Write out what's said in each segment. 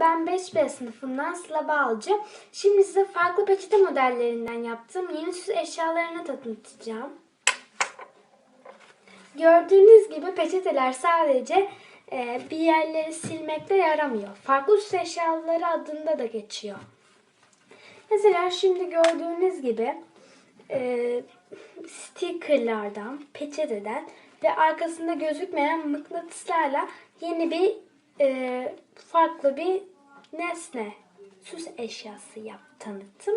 Ben 5B sınıfından Sıla Balcı. Şimdi size farklı peçete modellerinden yaptığım yeni süs eşyalarını tanıtacağım. Gördüğünüz gibi peçeteler sadece e, bir yerleri silmekte yaramıyor. Farklı süs eşyaları adında da geçiyor. Mesela şimdi gördüğünüz gibi e, stickerlardan, peçeteden ve arkasında gözükmeyen mıknatıslarla yeni bir e, farklı bir nesne, süs eşyası yap tanıttım.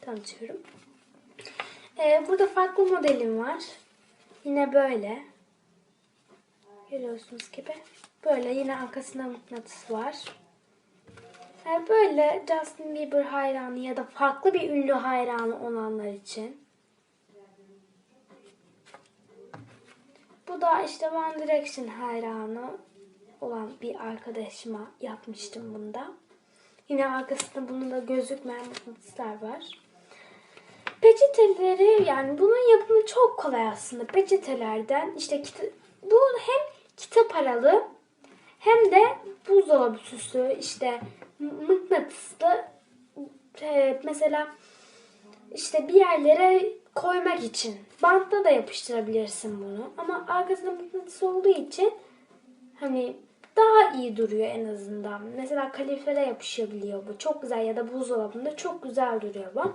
Tanıtıyorum. E, burada farklı modelim var. Yine böyle. Görüyorsunuz gibi. Böyle yine arkasında mıknatıs var. E, böyle Justin Bieber hayranı ya da farklı bir ünlü hayranı olanlar için. Bu da işte One Direction hayranı olan bir arkadaşıma yapmıştım bunda. Yine arkasında bunun da gözükmeyen mıknatıslar var. Peçeteleri yani bunun yapımı çok kolay aslında. Peçetelerden işte bu hem kitap aralı hem de buzdolabı süsü işte mıknatıslı e, mesela işte bir yerlere koymak için bantla da yapıştırabilirsin bunu. Ama arkasında mıknatıs olduğu için hani daha iyi duruyor en azından. Mesela kalifere yapışabiliyor bu. Çok güzel ya da buzdolabında çok güzel duruyor bu.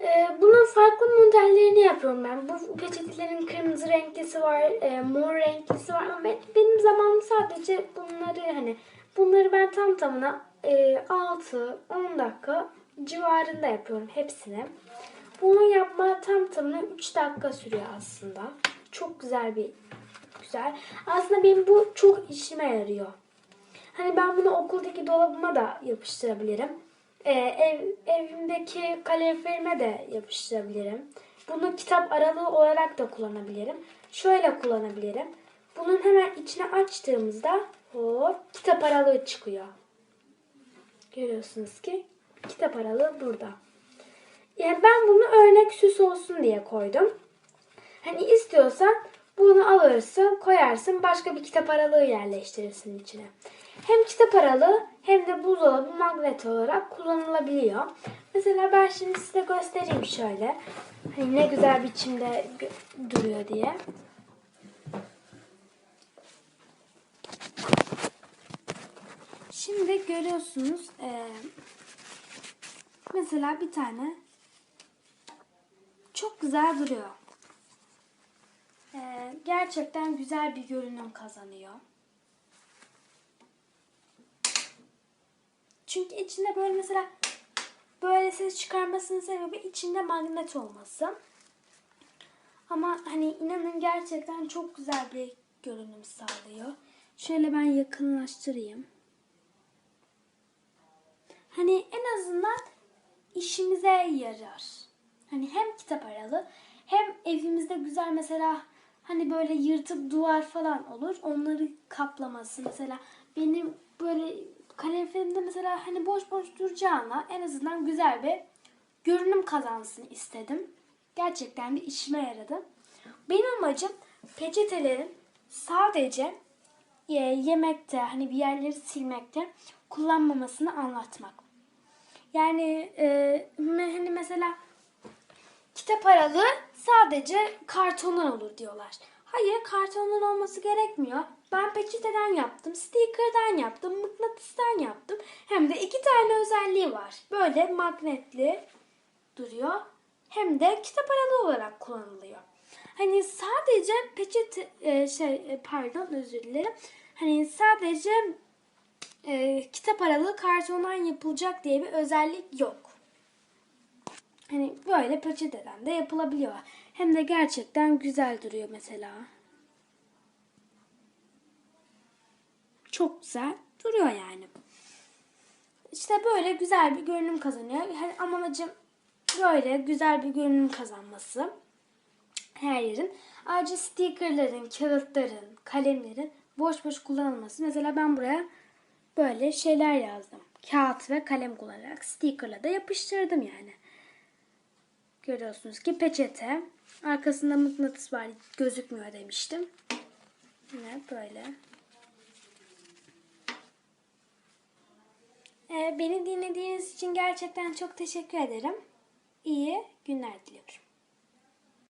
Ee, bunun farklı modellerini yapıyorum ben. Bu peçetelerin kırmızı renklisi var, e, mor renklisi var ama ben- benim zamanım sadece bunları hani bunları ben tam tamına e, 6-10 dakika civarında yapıyorum hepsini. Bunu yapma tam tamına 3 dakika sürüyor aslında. Çok güzel bir güzel. Aslında benim bu çok işime yarıyor. Hani ben bunu okuldaki dolabıma da yapıştırabilirim. Ee, ev, evimdeki kaloriferime de yapıştırabilirim. Bunu kitap aralığı olarak da kullanabilirim. Şöyle kullanabilirim. Bunun hemen içine açtığımızda hop kitap aralığı çıkıyor. Görüyorsunuz ki kitap aralığı burada. Yani ben bunu örnek süs olsun diye koydum. Hani istiyorsan bunu alırsın, koyarsın, başka bir kitap aralığı yerleştirirsin içine. Hem kitap aralığı hem de buzdolabı magnet olarak kullanılabiliyor. Mesela ben şimdi size göstereyim şöyle. Hani ne güzel biçimde duruyor diye. Şimdi görüyorsunuz eee, mesela bir tane çok güzel duruyor. Ee, gerçekten güzel bir görünüm kazanıyor. Çünkü içinde böyle mesela böyle ses çıkarmasının sebebi içinde magnet olması. Ama hani inanın gerçekten çok güzel bir görünüm sağlıyor. Şöyle ben yakınlaştırayım. Hani en azından işimize yarar. Hani hem kitap aralı hem evimizde güzel mesela hani böyle yırtık duvar falan olur. Onları kaplaması mesela benim böyle kaloriferimde mesela hani boş boş duracağına en azından güzel bir görünüm kazansın istedim. Gerçekten bir işime yaradı. Benim amacım peçetelerin sadece e, yemekte hani bir yerleri silmekte kullanmamasını anlatmak. Yani e, hani mesela kitap aralığı sadece kartondan olur diyorlar. Hayır kartondan olması gerekmiyor. Ben peçeteden yaptım, sticker'dan yaptım, mıknatıstan yaptım. Hem de iki tane özelliği var. Böyle magnetli duruyor. Hem de kitap aralığı olarak kullanılıyor. Hani sadece peçete e, şey e, pardon özür dilerim. Hani sadece e, kitap aralığı kartondan yapılacak diye bir özellik yok. Böyle peçeteden de yapılabiliyor. Hem de gerçekten güzel duruyor mesela. Çok güzel duruyor yani. İşte böyle güzel bir görünüm kazanıyor. Yani amacım böyle güzel bir görünüm kazanması. Her yerin. Ayrıca stickerların, kağıtların, kalemlerin boş boş kullanılması. Mesela ben buraya böyle şeyler yazdım. Kağıt ve kalem kullanarak stickerla da yapıştırdım yani. Görüyorsunuz ki peçete. Arkasında mıknatıs var gözükmüyor demiştim. Yine böyle. Ee, beni dinlediğiniz için gerçekten çok teşekkür ederim. İyi günler diliyorum.